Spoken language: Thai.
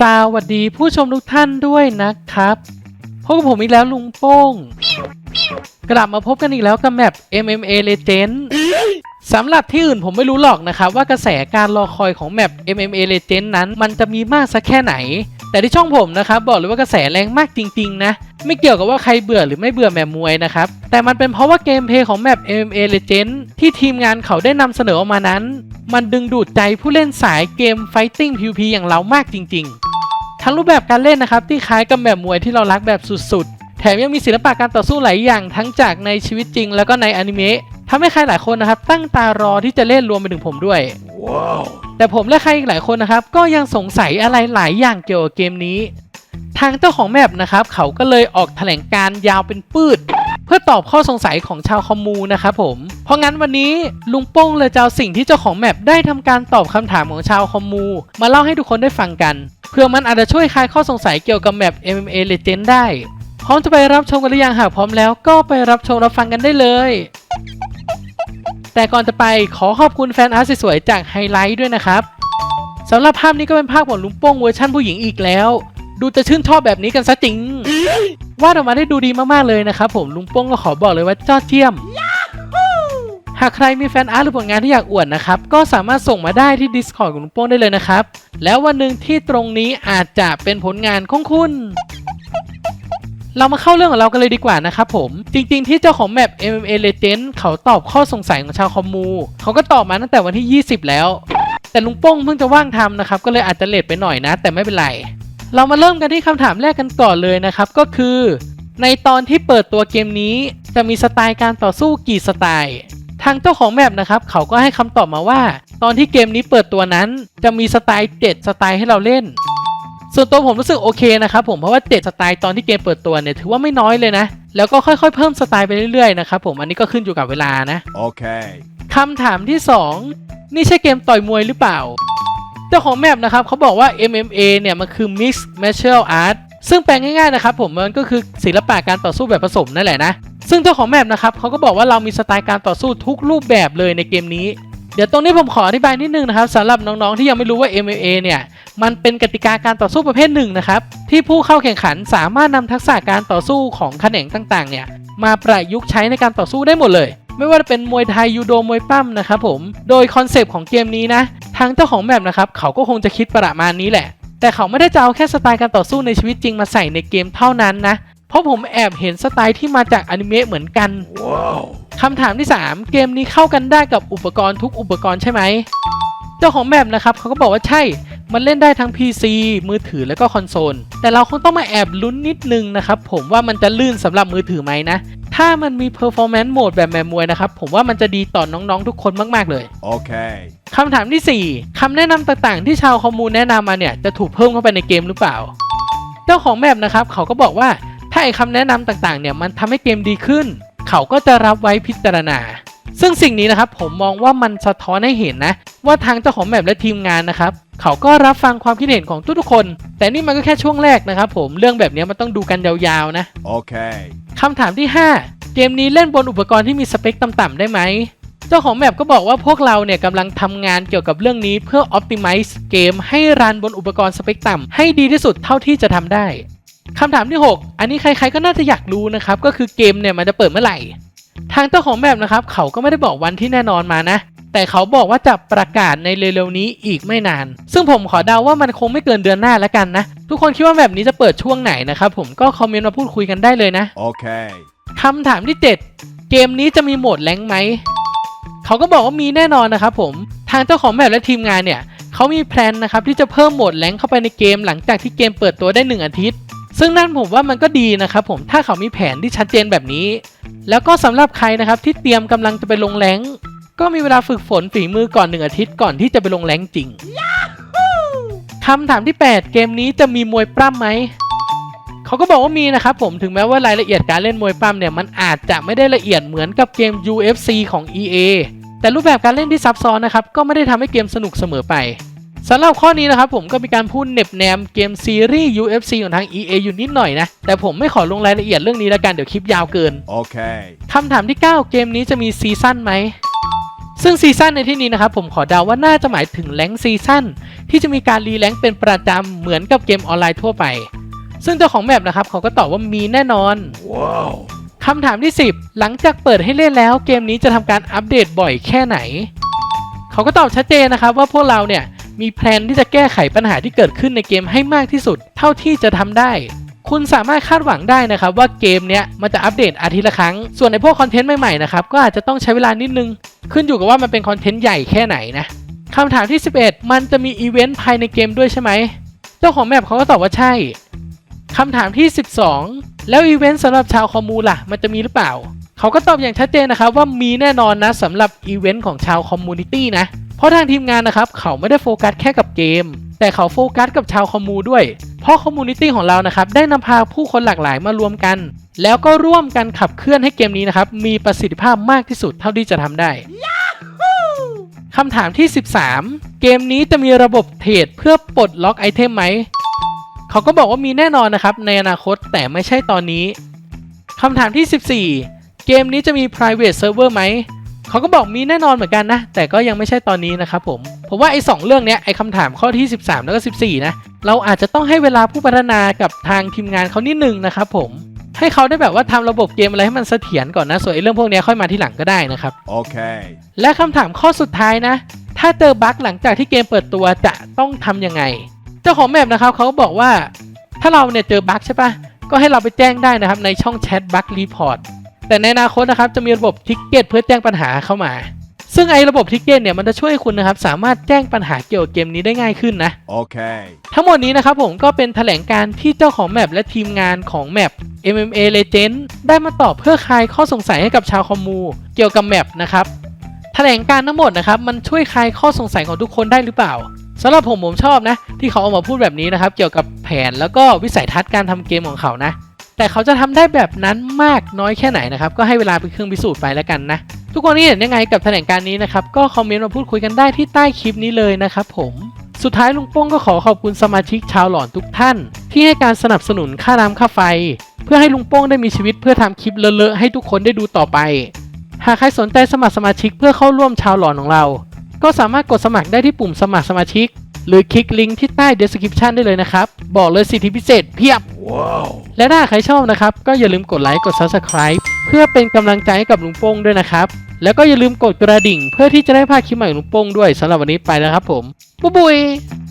สวัสดีผู้ชมทุกท่านด้วยนะครับพบกับผมอีกแล้วลุงโป้ง กลับมาพบกันอีกแล้วกับแมป MMA Legend สำหรับที่อื่นผมไม่รู้หรอกนะครับ ว่ากระแสการรอคอยของแมป MMA Legend นั้น มันจะมีมากสักแค่ไหน แต่ที่ช่องผมนะครับ บอกเลยว่ากระแสแรงมากจริง ๆ นะ ไม่เกี่ยวกับว่าใครเบื่อหรือไม่เบื่อแมปมวยนะครับ แต่มันเป็นเพราะว่าเกมเพลย์ของแมป MMA Legend ที่ทีมงานเขาได้นำเสนอออกมานั้น มันดึงดูดใจผู้เล่นสายเกม Fighting PvP อย่างเรามากจริง ๆ ทั้งรูปแบบการเล่นนะครับที่คล้ายกับแบบมวยที่เรารักแบบสุดๆ แถมยังมีศิลปะการต่อสู้หลายอย่างทั้งจากในชีวิตจริง แล้วก็ในอนิเมะทำให้ใครหลายคนนะครับ ตั้งตารอที่จะเล่นรวมไปถึงผมด้วยแต่ผมและใครอีกหลายคนนะครับ ก็ยังสงสัยอะไรหลายอย่างเกี่ยวกับเกมนี้ ทางเจ้าของแมปนะครับเขาก็เลยออกแถลงการยาวเป็นปืด เพื่อตอบข้อสงสัยของชาวคอมมูนะครับผม เพราะงั้นวันนี้ลุงโป้งเลยจะเอาสิ่งที่เจ้าของแมปได้ทำการตอบคำถามของชาวคอมมู มาเล่าให้ทุกคนได้ฟังกัน เพื่อมันอาจจะช่วยคลายข้อสงสัยเกี่ยวกับแมป MMA Legend ได้ พร้อมจะไปรับชมกันหรือยังหากพร้อมแล้วก็ไปรับชมรับฟังกันได้เลยแต่ก่อนจะไปขอขอบคุณแฟนอาร์ตสวยๆจากไฮไลท์ด้วยนะครับสำหรับภาพนี้ก็เป็นภาพของลุงโป้งเวอร์ชั่นผู้หญิงอีกแล้ว ดูจะชื่นชอบแบบนี้กันซะจริง วาดออกมาได้ดูดีมากๆเลยนะครับผมลุงโป้งก็ขอบอกเลยว่าเจ้าเจียม หากใครมีแฟนอาร์ตหรือผลงานที่อยากอวดนะครับ ก็สามารถส่งมาได้ที่ Discord ของลุงโป้งได้เลยนะครับ แล้ววันหนึ่งที่ตรงนี้อาจจะเป็นผลงานของคุณเรามาเข้าเรื่องของเรากันเลยดีกว่านะครับผม จริงๆที่เจ้าของแมป MMA Legend เขาตอบข้อสงสัยของชาวคอมมู เขาก็ตอบมาตั้งแต่วันที่ 20 แล้ว แต่ลุงโป้งเพิ่งจะว่างทำนะครับ ก็เลยอาจจะเลทไปหน่อยนะ แต่ไม่เป็นไร เรามาเริ่มกันที่คำถามแรกกันก่อนเลยนะครับก็คือ ในตอนที่เปิดตัวเกมนี้จะมีสไตล์การต่อสู้กี่สไตล์ ทางเจ้าของแมปนะครับเขาก็ให้คำตอบมาว่า ตอนที่เกมนี้เปิดตัวนั้น จะมีสไตล์ 7 สไตล์ให้เราเล่น ส่วนตัวผมรู้สึกโอเคนะครับผมเพราะว่า 7 สไตล์ตอนที่เกมเปิดตัวเนี่ยถือว่าไม่น้อยเลยนะ แล้วก็ค่อยๆ เพิ่มสไตล์ไปเรื่อยๆนะครับผมอันนี้ก็ขึ้นอยู่กับเวลานะ Okay. คำถามที่ 2 นี่ใช่เกมต่อยมวยหรือเปล่า เจ้าของแมปนะครับเขาบอกว่า MMA เนี่ยมันคือ Mixed Martial Art ซึ่งแปลง่ายๆนะครับผมมันก็คือศิลปะการต่อสู้แบบผสมนั่นแหละนะ ซึ่งเจ้าของแมปนะครับเขาก็บอกว่าเรามีสไตล์การต่อสู้ทุกรูปแบบเลยในเกมนี้ เดี๋ยวตรงนี้ผมขออธิบายนิดนึงนะครับสำหรับน้องๆที่ยังไม่รู้ว่า MMA เนี่ยมันเป็นกติกาการต่อสู้ประเภทหนึ่งนะครับที่ผู้เข้าแข่งขันสามารถนำทักษะการต่อสู้ของแขนงต่างๆเนี่ยมาประยุกต์ใช้ในการต่อสู้ได้หมดเลย ไม่ว่าจะเป็นมวยไทยยูโดมวยปั้มนะครับผม โดยคอนเซปต์ของเกมนี้นะ ทางเจ้าของแมปนะครับเขาก็คงจะคิดประมาณนี้แหละ แต่เขาไม่ได้จะเอาแค่สไตล์การต่อสู้ในชีวิตจริงมาใส่ในเกมเท่านั้นนะ เพราะผมแอบเห็นสไตล์ที่มาจากอนิเมะเหมือนกัน Whoa. คำถามที่ 3 เกมนี้เข้ากันได้กับอุปกรณ์ทุกอุปกรณ์ใช่ไหม เจ้าของแมปนะครับเขาก็บอกว่าใช่มันเล่นได้ทั้ง PC มือถือแล้วก็คอนโซล แต่เราคงต้องมาแอบลุ้นนิดนึงนะครับผมว่ามันจะลื่นสำหรับมือถือไหมนะ ถ้ามันมี performance mode แบบแมมมวยนะครับ ผมว่ามันจะดีต่อน้องๆ ทุกคนมากๆเลย Okay. คำถามทีสี่4คำแนะนำต่างๆ ที่ชาวคอมมูนแนะนำมาเนี่ย จะถูกเพิ่มเข้าไปในเกมหรือเปล่า เจ้าของแมปนะครับ เขาก็บอกว่าถ้าไอ้คำแนะนำต่างๆ เนี่ยมันทำให้เกมดีขึ้น เขาก็จะรับไว้พิจารณา ซึ่งสิ่งนี้นะครับผมมองว่ามันสะท้อนให้เห็นนะ ว่าทางเจ้าของแมปและทีมงานนะครับ เขาก็รับฟังความคิดเห็นของทุกๆคน แต่นี่มันก็แค่ช่วงแรกนะครับผมเรื่องแบบนี้มันต้องดูกันยาวๆนะ Okay. คำถามที่ 5 เกมนี้เล่นบนอุปกรณ์ที่มีสเปคต่ำๆได้ไหมเจ้าของแมปก็บอกว่าพวกเราเนี่ยกำลังทำงานเกี่ยวกับเรื่องนี้เพื่อ optimize เกมให้รันบนอุปกรณ์สเปคต่ำให้ดีที่สุดเท่าที่จะทำได้คำถามที่ 6 อันนี้ใครๆก็น่าจะอยากรู้นะครับก็คือเกมเนี่ยมันจะเปิดเมื่อไหร่ ทางเจ้าของแมปนะครับเขาก็ไม่ได้บอกวันที่แน่นอนมานะ แต่เขาบอกว่าจะประกาศในเร็วๆนี้อีกไม่นาน ซึ่งผมขอเดาว่ามันคงไม่เกินเดือนหน้าแล้วกันนะ ทุกคนคิดว่าแบบนี้จะเปิดช่วงไหนนะครับผมก็คอมเมนต์มาพูดคุยกันได้เลยนะ Okay. คำถามที่ 7 เกมนี้จะมีโหมดแรงค์ไหม เขาก็บอกว่ามีแน่นอนนะครับผม ทางเจ้าของแมปและทีมงานเนี่ย เขามีแพลนนะครับที่จะเพิ่มโหมดแรงค์เข้าไปในเกมหลังจากที่เกมเปิดตัวได้ 1 อาทิตย์ ซึ่งนั่นผมว่ามันก็ดีนะครับผม ถ้าเขามีแผนที่ชัดเจนแบบนี้ แล้วก็สำหรับใครนะครับที่เตรียมกำลังจะไปลงแรงค์ ก็มีเวลาฝึกฝนฝีมือก่อน1อาทิตย์ก่อนที่จะไปลงแรงค์จริงคำถามที่ 8 เกมนี้จะมีมวยปล้ำไหม เขาก็บอกว่ามีนะครับผมถึงแม้ว่ารายละเอียดการเล่นมวยปั้มเนี่ยมันอาจจะไม่ได้ละเอียดเหมือนกับเกม UFC ของ EA แต่รูปแบบการเล่นที่ซับซ้อนนะครับก็ไม่ได้ทำให้เกมสนุกเสมอไปสำหรับข้อนี้นะครับผมก็มีการพูดเหน็บแนมเกมซีรีส์ UFC ของทาง EA อยู่นิดหน่อยนะ แต่ผมไม่ขอลงรายละเอียดเรื่องนี้แล้วกันเดี๋ยวคลิปยาวเกิน Okay. คำถามที่ 9 เกมนี้จะมีซีซั่นไหม ซึ่งซีซั่นในที่นี้นะครับผมขอเดาว่าน่าจะหมายถึงแรงซีซั่นที่จะมีการรีแรงเป็นประจำเหมือนกับเกมออนไลน์ทั่วไป ซึ่งเจ้าของแมปนะครับเขาก็ตอบว่ามีแน่นอนคำถามที่ 10 หลังจากเปิดให้เล่นแล้วเกมนี้จะทำการอัปเดตบ่อยแค่ไหน เขาก็ตอบชัดเจนนะครับว่าพวกเราเนี่ยมีแพลนที่จะแก้ไขปัญหาที่เกิดขึ้นในเกมให้มากที่สุด เท่าที่จะทำได้ คุณสามารถคาดหวังได้นะครับว่าเกมเนี้ยมันจะอัปเดตอาทิตย์ละครั้ง ส่วนในพวกคอนเทนต์ใหม่ๆนะครับก็อาจจะต้องใช้เวลานิดนึง ขึ้นอยู่กับว่ามันเป็นคอนเทนต์ใหญ่แค่ไหนนะคำถามที่ 11 มันจะมีอีเวนต์ภายในเกมด้วยใช่ไหม เจ้าของแมปเขาก็ตอบว่าใช่ คำถามที่ 12 แล้วอีเวนต์สำหรับชาวคอมมูล่ะ มันจะมีหรือเปล่า เขาก็ตอบอย่างชัดเจนนะครับว่ามีแน่นอนนะสำหรับอีเวนต์ของชาวคอมมูนิตี้นะ เพราะทางทีมงานนะครับ เขาไม่ได้โฟกัสแค่กับเกม แต่เขาโฟกัสกับชาวคอมมูด้วย เพราะคอมมูนิตี้ของเรานะครับได้นำพาผู้คนหลากหลายมารวมกัน แล้วก็ร่วมกันขับเคลื่อนให้เกมนี้นะครับมีประสิทธิภาพมากที่สุดเท่าที่จะทำได้คำถามที่ 13 เกมนี้จะมีระบบเทรดเพื่อปลดล็อกไอเทมไหม เขาก็บอกว่ามีแน่นอนนะครับ ในอนาคตแต่ไม่ใช่ตอนนี้ คำถามที่ 14 เกมนี้จะมี private server ไหม เขาก็บอกมีแน่นอนเหมือนกันนะ แต่ก็ยังไม่ใช่ตอนนี้นะครับผมผมว่าไอ้สองเรื่องเนี้ยไอ้คำถามข้อที่ 13 แล้วก็ 14 นะ เราอาจจะต้องให้เวลาผู้พัฒนากับทางทีมงานเขานิดนึงนะครับผมให้เขาได้แบบว่าทำระบบเกมอะไรให้มันเสถียรก่อนนะ ส่วนไอ้เรื่องพวกเนี้ยค่อยมาที่หลังก็ได้นะครับ Okay. และคำถามข้อสุดท้ายนะ ถ้าเจอบั๊กหลังจากที่เกมเปิดตัวจะต้องทำยังไง เจ้าของแมปนะครับเขาก็บอกว่า ถ้าเราเนี่ยเจอบั๊กใช่ปะก็ให้เราไปแจ้งได้นะครับในช่องแชทบั๊กรีพอร์ต แต่ในอนาคตนะครับจะมีระบบทิกเก็ตเพื่อแจ้งปัญหาเข้ามา ซึ่งไอ้ระบบทิกเก็ตเนี่ยมันจะช่วยคุณนะครับสามารถแจ้งปัญหาเกี่ยวกับเกมนี้ได้ง่ายขึ้นนะ Okay. ทั้งหมดนี้นะครับผมก็เป็นแถลงการที่เจ้าของแมปและทีมงานของแมป MMA Legend ได้มาตอบเพื่อคลายข้อสงสัยให้กับชาวคอมมู เกี่ยวกับแมปนะครับแถลงการทั้งหมดนะครับมันช่วยคลายข้อสงสัยของทุกคนได้หรือเปล่าสำหรับผมผมชอบนะ ที่เขาเอามาพูดแบบนี้นะครับ เกี่ยวกับแผนแล้วก็วิสัยทัศน์การทำเกมของเขานะ แต่เขาจะทำได้แบบนั้นมากน้อยแค่ไหนนะครับ ก็ให้เวลาเป็นเครื่องพิสูจน์ไปแล้วกันนะ ทุกคนนี่เห็นยังไงกับแถลงการนี้นะครับ ก็คอมเมนต์มาพูดคุยกันได้ที่ใต้คลิปนี้เลยนะครับผมสุดท้ายลุงโป้งก็ขอขอบคุณสมาชิกชาวหลอนทุกท่าน ที่ให้การสนับสนุนค่าน้ำค่าไฟ เพื่อให้ลุงโป้งได้มีชีวิตเพื่อทำคลิปเลอะๆให้ทุกคนได้ดูต่อไป หากใครสนใจสมัครสมาชิกเพื่อเข้าร่วมชาวหลอนของเรา ก็สามารถกดสมัครได้ที่ปุ่มสมัครสมาชิก หรือคลิกลิงก์ที่ใต้ description ได้เลยนะครับ บอกเลยสิทธิพิเศษเพียบ Wow. และถ้าใครชอบนะครับ ก็อย่าลืมกดไลค์กด subscribe เพื่อเป็นกำลังใจให้กับลุงโป้งด้วยนะครับ แล้วก็อย่าลืมกดกระดิ่ง เพื่อที่จะได้พลาดคลิปใหม่ของลุงโป้งด้วยสำหรับวันนี้ไปแล้วครับผม บ๊ายบาย